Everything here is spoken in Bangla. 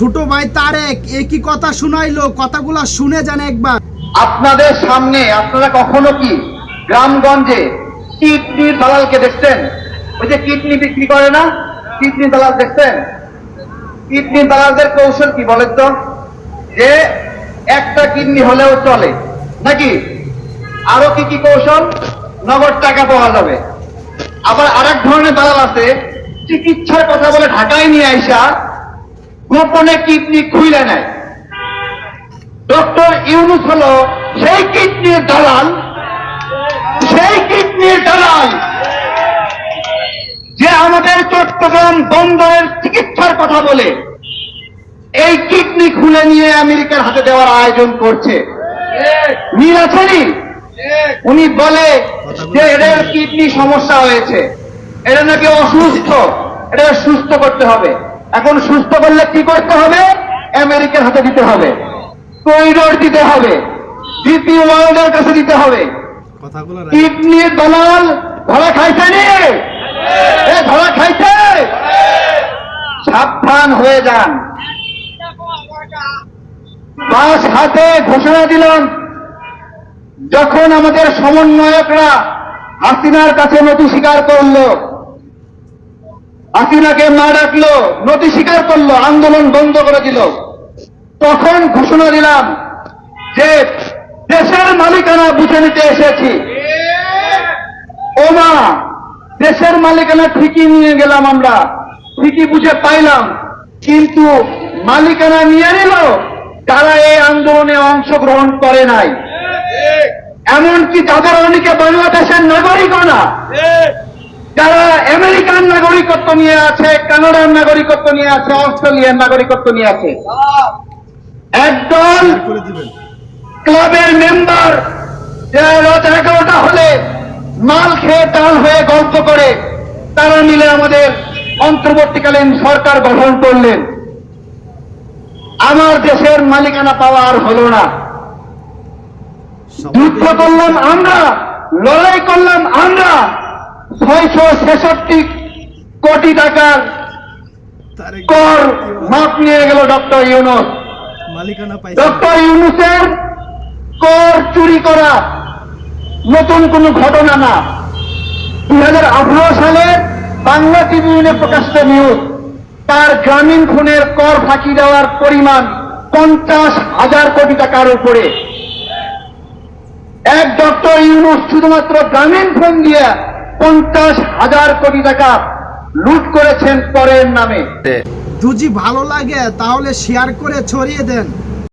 ছোট ভাই তারেক একই কথা শুনাইলো? কথাগুলা শুনে যান একবার। আপনাদের সামনে আপনারা কখনো কি গ্রামগঞ্জে কিডনির দালালকে দেখছেন? ওই যে কিডনি বিক্রি করে না? কিডনি দালাল দেখছেন? কিডনি দালালদের কৌশল কি বলেন তো? যে একটা কিডনি হলেও চলে। নাকি? আরও কি কি কৌশল? নগদ টাকা পাওয়া যাবে। আবার আরেক ধরনের দালাল আছে, চিকিৎসার কথা বলে ঢাকায় নিয়ে আইসা গোপনে কিডনি খুইলে নেয়। ডক্টর ইউনুস হলো সেই কিডনির দালাল, সেই কিডনির দালাল যে আমাদের চট্টগ্রাম বন্দরের চিকিৎসার কথা বলে এই কিডনি খুলে নিয়ে আমেরিকার হাতে দেওয়ার আয়োজন করছে। মিল আছেনি উনি বলে যে এদের কিডনি সমস্যা হয়েছে। এটা নাকি অসুস্থ এটা সুস্থ করতে হবে। এখন সুস্থ করলে কি করতে হবে? আমেরিকার হাতে দিতে হবে। করিডোর দিতে হবে। ডিপি ওয়ার্ল্ডের কাছে দিতে হবে। কিডনি দলাল ধরা খাইছে নি। এ ধরা খাইছে। সাবধান হয়ে যান। বাস হাতে ঘোষণা দিলাম। যখন আমাদের সমন্বয়করা হাসিনার কাছে নথি স্বীকার করল হাসিনাকে মা ডাকলো নথি স্বীকার করল, আন্দোলন বন্ধ করে দিল। তখন ঘোষণা দিলাম যে দেশের মালিকানা বুঝে নিতে এসেছি। ও মা দেশের মালিকানা ঠিকই নিয়ে গেলাম আমরা, ঠিকই বুঝে পাইলাম, কিন্তু মালিকানা নিয়ে নিল, তারা এই আন্দোলনে অংশগ্রহণ করে নাই। এমনকি তাদের অনেকে বাংলাদেশের নাগরিকও না। যারা আমেরিকান নাগরিকত্ব নিয়ে আছে, কানাডার নাগরিকত্ব নিয়ে আছে, অস্ট্রেলিয়ার নাগরিকত্ব নিয়ে আছে একদল ক্লাবের মেম্বার রাত এগারোটা হলে মাল খেয়ে টাল হয়ে গল্প করে, তারা মিলে আমাদের অন্তর্বর্তীকালীন সরকার গঠন করলেন। আমার দেশের মালিকানা পাওয়া আর হলো না। যুদ্ধ করলাম আমরা, লড়াই করলাম আমরা ছয়শো ছেষট্টি কোটি টাকার কর মাপ নিয়ে গেল ডক্টর ইউনুস। ডক্টর ইউনুসের কর চুরি করা নতুন কোন ঘটনা না। দুই হাজার আঠারো সালে বাংলা ট্রিবিউনে প্রকাশিত নিউজ তার গ্রামীণ খুনের কর ফাঁকি দেওয়ার পরিমাণ পঞ্চাশ হাজার কোটি টাকার উপরে। এক ডক্টর ইউনুস শুধুমাত্র গ্রামীণ ফোন দিয়ে পঞ্চাশ হাজার কোটি টাকা লুট করেছেন পরের নামে। যদি ভালো লাগে তাহলে শেয়ার করে ছড়িয়ে দেন।